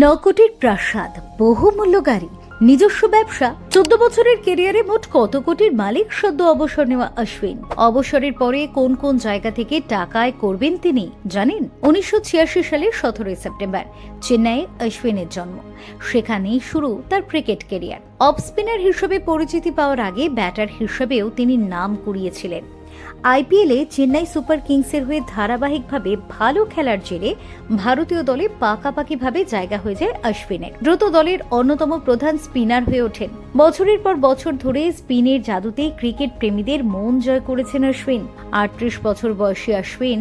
নকটির প্রাসাদ, বহুমূল্য গাড়ি, নিজস্ব ব্যবসা, চোদ্দ বছরের কেরিয়ারে মোট কত কোটির মালিক সদ্য অবসর নেওয়া অশ্বিন? অবসরের পরে কোন কোন জায়গা থেকে টাকায় করবেন তিনি জানেন? উনিশশো ছিয়াশি সালের সতেরোই সেপ্টেম্বর, চেন্নাইয়ে অশ্বিনের জন্ম। সেখানেই শুরু তার ক্রিকেট কেরিয়ার অফ স্পিনার হিসেবে পরিচিতি পাওয়ার আগে ব্যাটার হিসেবেও তিনি নাম কুড়িয়েছিলেন। আইপিএলে চেন্নাই সুপার কিংসের হয়ে ধারাবাহিকভাবে ভালো খেলার জেরে ভারতীয় দলে পাকাপাকিভাবে জায়গা হয়ে যায় অশ্বিনের দ্রুত দলের অন্যতম প্রধান স্পিনার হয়ে ওঠেন। বছরের পর বছর ধরে স্পিনের জাদুতে ক্রিকেট প্রেমীদের মন জয় করেছেন অশ্বিন আটত্রিশ বছর বয়সী অশ্বিন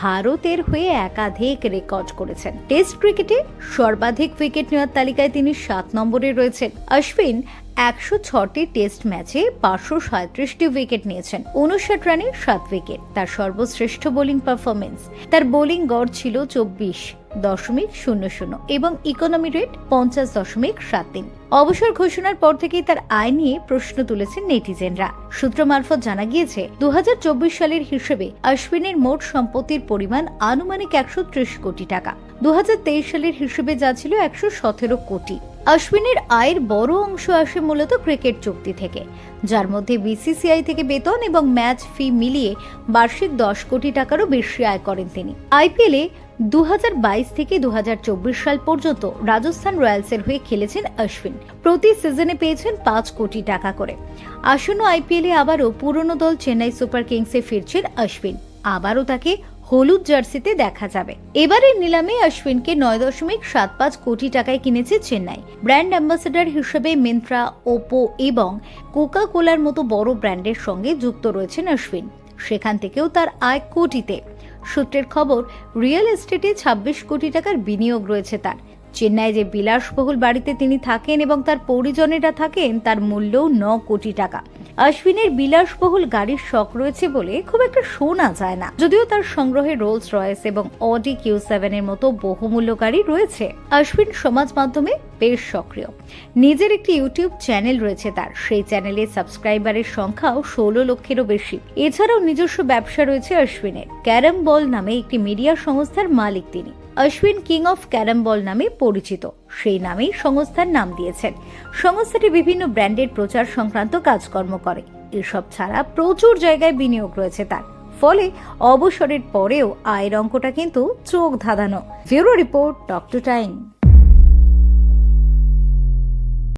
ভারতের হয়ে একাধিক রেকর্ড করেছেন। টেস্ট ক্রিকেটে সর্বাধিক উইকেট নেওয়ার তালিকায় তিনি সাত নম্বরে রয়েছেন। অশ্বিন একশো ছটি টেস্ট ম্যাচে পাঁচশো সাঁত্রিশটি উইকেট নিয়েছেন। উনষাট রানে সাত উইকেট, তার সর্বশ্রেষ্ঠ বোলিং পারফরমেন্স তার বোলিং গড় ছিল চব্বিশ দশমিক শূন্য শূন্য এবং ইকোনমি রেট পঞ্চাশ দশমিক সাত তিন। অবসর ঘোষণার পর থেকেই তার আয় নিয়ে প্রশ্ন তুলেছেন নেটিজেনরা। সূত্র মারফত জানা গিয়েছে দু হাজার চব্বিশ সালের হিসেবে অশ্বিনের মোট সম্পত্তির পরিমাণ আনুমানিক একশো ত্রিশ কোটি টাকা। দু হাজার তেইশ সালের হিসেবে যা ছিল একশো সতেরো কোটি। অশ্বিনের আয়ের বড় অংশ আসে মূলত ক্রিকেট চুক্তি থেকে, যার মধ্যে বিসিসিআই থেকে বেতন এবং ম্যাচ ফি মিলিয়ে বার্ষিক দশ কোটি টাকারও বেশি আয় করেন তিনি। আইপিএলে দু হাজার বাইশ থেকে দু হাজার চব্বিশ সাল পর্যন্ত রাজস্থান রয়্যালসের হয়ে খেলেছেন অশ্বিন প্রতি সিজনে পেয়েছেন পাঁচ কোটি টাকা করে। আসন্ন আইপিএলে আবারও পুরনো দল চেন্নাই সুপার কিংসে ফিরছেন অশ্বিন আবারও তাকে হলুদ জার্সিতে দেখা যাবে। এবারের নিলামে অশ্বিনকে নয় দশমিক সাত পাঁচ কোটি টাকায় কিনেছে চেন্নাই। ব্র্যান্ড অ্যাম্বাসেডর হিসেবে মিন্ত্রা, ওপো এবং কোকা কোলার মতো বড় ব্র্যান্ডের সঙ্গে যুক্ত রয়েছেন অশ্বিন। সেখান থেকেও তার আয় কোটিতে। সূত্রের খবর, রিয়েল এস্টেটে ছাব্বিশ কোটি টাকার বিনিয়োগ রয়েছে তার। চেন্নাই যে বিলাসবহুল বাড়িতে তিনি থাকেন এবং তার পরিজনেরা থাকেন, তার মূল্যও ন কোটি টাকা। অশ্বিনের বিলাসবহুল গাড়ির শখ রয়েছে বলে খুব একটা শোনা যায় না। যদিও তার সংগ্রহে রোলস রয়েস এবং অডি কিউ সেভেনের মতো বহুমূল্য গাড়ি রয়েছে। অশ্বিন সমাজ মাধ্যমে বেশ সক্রিয়। নিজের একটি ইউটিউব চ্যানেল রয়েছে তার। সেই চ্যানেলে সাবস্ক্রাইবারের সংখ্যাও ষোলো লক্ষেরও বেশি। এছাড়াও নিজস্ব ব্যবসা রয়েছে অশ্বিনের। ক্যারাম বল নামে একটি মিডিয়া সংস্থার মালিক তিনি। Ashwin king of carrom ball নামে পরিচিত। সেই নামেই সংস্থার নাম দিয়েছেন। সংস্থাটি বিভিন্ন ব্র্যান্ডের প্রচার সংক্রান্ত কাজকর্ম করে। এসব ছাড়া প্রচুর জায়গায় বিনিয়োগ রয়েছে তার। ফলে অবসরের পরেও আয়ের অঙ্কটা কিন্তু চোখ ধাঁধানো। Bureau report talk to time.